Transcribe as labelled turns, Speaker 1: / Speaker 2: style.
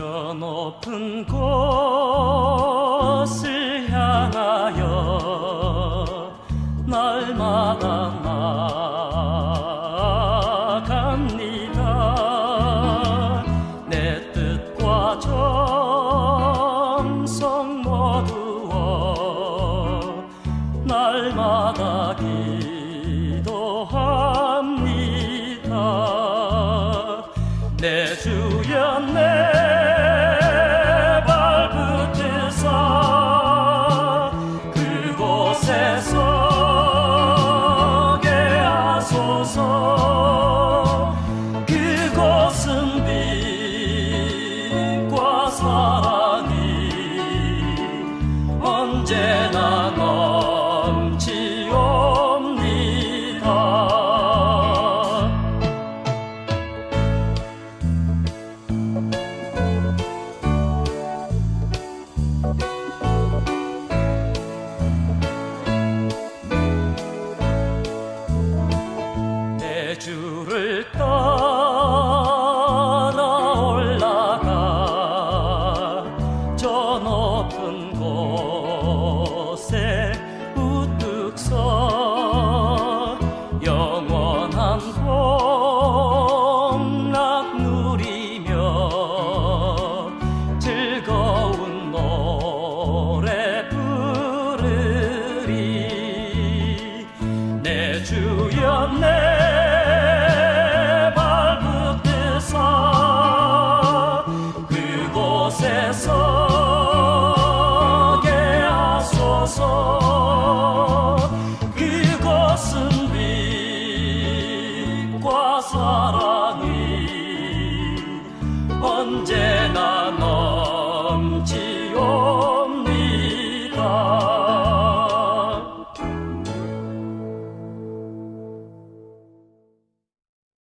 Speaker 1: 높은 곳을 향하여 날마다 나아갑니다. 내 뜻과 정성 모두어 날마다 기도합니다. 내 주 높은 곳에 우뚝 서